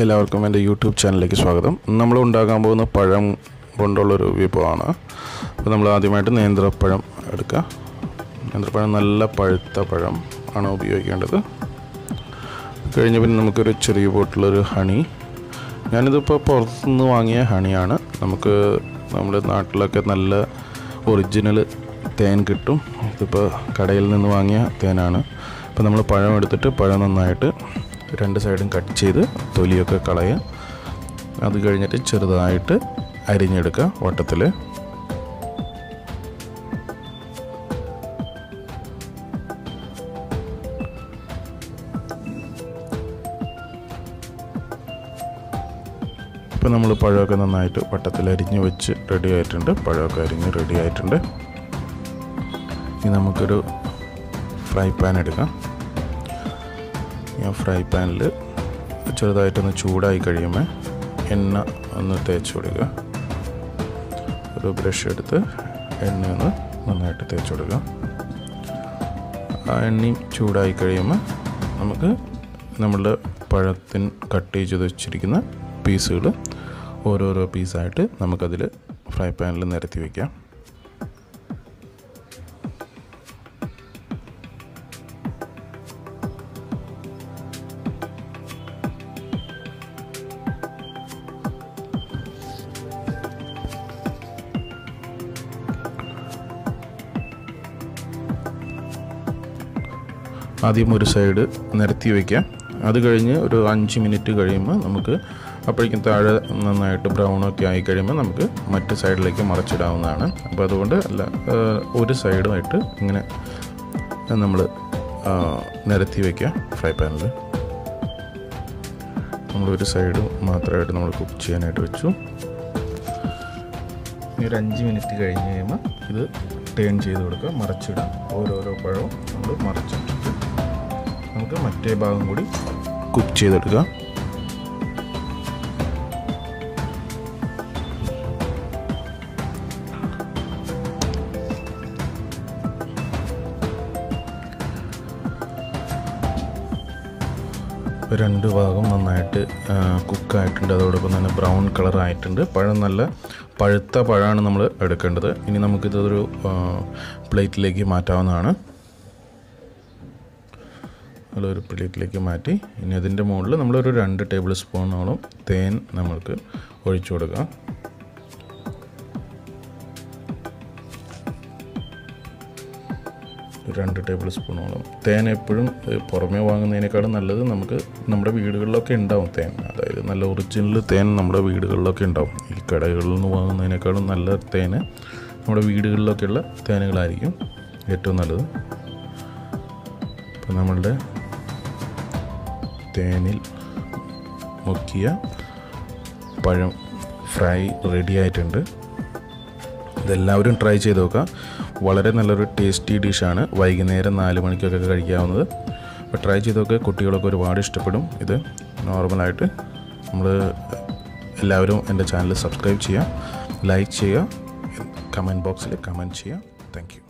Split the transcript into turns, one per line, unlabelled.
എല്ലാവർക്കും എന്റെ യൂട്യൂബ് ചാനലിലേക്ക് സ്വാഗതം. നമ്മൾ ഉണ്ടാക്കാൻ പോകുന്ന പഴം കൊണ്ടുള്ളൊരു വിഭവമാണ്. അപ്പോൾ നമ്മൾ ആദ്യമായിട്ട് നേന്ത്രപ്പഴം എടുക്കുക. നേന്ത്രപ്പഴം നല്ല പഴുത്ത പഴം ആണ് ഉപയോഗിക്കേണ്ടത്. കഴിഞ്ഞ പിന്നെ നമുക്കൊരു ചെറിയ ബോട്ടിലൊരു ഹണി. ഞാനിതിപ്പോൾ പുറത്തുനിന്ന് വാങ്ങിയ ഹണിയാണ്. നമുക്ക് നമ്മുടെ നാട്ടിലൊക്കെ നല്ല ഒറിജിനൽ തേൻ കിട്ടും. ഇതിപ്പോൾ കടയിൽ നിന്ന് വാങ്ങിയ തേനാണ്. അപ്പോൾ നമ്മൾ പഴം എടുത്തിട്ട് പഴം നന്നായിട്ട് രണ്ട് സൈഡും കട്ട് ചെയ്ത് തൊലിയൊക്കെ കളയുക അത് കഴിഞ്ഞിട്ട് ചെറുതായിട്ട് അരിഞ്ഞെടുക്കുക വട്ടത്തിൽ ഇപ്പോൾ നമ്മൾ പഴമൊക്കെ നന്നായിട്ട് വട്ടത്തിൽ അരിഞ്ഞ് വെച്ച് റെഡി ആയിട്ടുണ്ട്. പഴമൊക്കെ അരിഞ്ഞ് റെഡി ആയിട്ടുണ്ട്. ഇനി നമുക്കൊരു ഫ്രൈ പാൻ എടുക്കാം. ഞാൻ ഫ്രൈ പാനിൽ ചെറുതായിട്ടൊന്ന് ചൂടായി കഴിയുമ്പോൾ എണ്ണ ഒന്ന് തേച്ച് കൊടുക്കുക. ഒരു ബ്രഷ് എടുത്ത് എണ്ണ ഒന്ന് നന്നായിട്ട് തേച്ച് കൊടുക്കുക. ആ എണ്ണയും ചൂടായി കഴിയുമ്പോൾ നമുക്ക് നമ്മളുടെ പഴത്തിൻ കട്ട് ചെയ്ത് വെച്ചിരിക്കുന്ന പീസുകൾ ഓരോരോ പീസായിട്ട് നമുക്കതിൽ ഫ്രൈ പാനിൽ നിരത്തി വയ്ക്കാം ആദ്യം ഒരു സൈഡ് നിരത്തി വയ്ക്കാം. അത് കഴിഞ്ഞ് ഒരു അഞ്ച് മിനിറ്റ് കഴിയുമ്പോൾ നമുക്ക് അപ്പോഴേക്കും താഴെ നന്നായിട്ട് ബ്രൗൺ ഒക്കെ ആയി കഴിയുമ്പോൾ നമുക്ക് മറ്റ് സൈഡിലേക്ക് മറച്ചിടാവുന്നതാണ്. അപ്പോൾ അതുകൊണ്ട് അല്ല ഒരു സൈഡുമായിട്ട് ഇങ്ങനെ നമ്മൾ നിരത്തി വയ്ക്കുക ഫ്രൈ പാനിൽ. നമ്മളൊരു സൈഡ് മാത്രമായിട്ട് നമ്മൾ കുക്ക് ചെയ്യാനായിട്ട് വെച്ചു. ഇനി ഒരു അഞ്ച് മിനിറ്റ് കഴിഞ്ഞ് കഴിയുമ്പോൾ ഇത് ടേൺ ചെയ്ത് കൊടുക്കുക. മറച്ചിടുക ഓരോരോ പഴവും നമ്മൾ മറച്ചിട്ടിട്ട് നമുക്ക് മറ്റേ ഭാഗം കൂടി കുക്ക് ചെയ്തെടുക്കുക രണ്ട് ഭാഗം നന്നായിട്ട് കുക്കായിട്ടുണ്ട്. അതോടൊപ്പം തന്നെ ബ്രൗൺ കളർ ആയിട്ടുണ്ട് പഴം നല്ല പഴുത്ത പഴമാണ് നമ്മൾ എടുക്കേണ്ടത്. ഇനി നമുക്കിതൊരു പ്ലേറ്റിലേക്ക് മാറ്റാവുന്നതാണ്. ഒരു പ്ലേറ്റിലേക്ക് മാറ്റി. ഇനി അതിന്റെ മുകളിൽ നമ്മളൊരു രണ്ട് ടേബിൾ സ്പൂണോളം തേൻ നമ്മൾക്ക് ഒഴിച്ചു കൊടുക്കാം. രണ്ട് ടേബിൾ സ്പൂണോളം. തേൻ എപ്പോഴും പുറമേ വാങ്ങുന്നതിനേക്കാളും നല്ലത് നമുക്ക് നമ്മുടെ വീടുകളിലൊക്കെ ഉണ്ടാവും തേൻ. അതായത് നല്ല ഒറിജിനൽ തേൻ നമ്മുടെ വീടുകളിലൊക്കെ ഉണ്ടാവും. ഈ കടകളിൽ നിന്ന് വാങ്ങുന്നതിനേക്കാളും നല്ല തേൻ നമ്മുടെ വീടുകളിലൊക്കെയുള്ള തേനുകളായിരിക്കും ഏറ്റവും നല്ലത്. ഇപ്പം നമ്മളുടെ തേനിൽ മുക്കിയ പഴം ഫ്രൈ റെഡി ആയിട്ടുണ്ട്. ഇതെല്ലാവരും ട്രൈ ചെയ്ത് നോക്കുക. വളരെ നല്ലൊരു ടേസ്റ്റി ഡിഷാണ് വൈകുന്നേരം നാല് മണിക്കൊക്കെ കഴിക്കാവുന്നത്. അപ്പോൾ ട്രൈ ചെയ്ത് നോക്കുക കുട്ടികളൊക്കെ ഒരുപാട് ഇഷ്ടപ്പെടും. ഇത് നോർമലായിട്ട് നമ്മൾ എല്ലാവരും എന്റെ ചാനൽ സബ്സ്ക്രൈബ് ചെയ്യുക. ലൈക്ക് ചെയ്യുക. കമന്റ് ബോക്സിൽ കമന്റ് ചെയ്യുക. താങ്ക്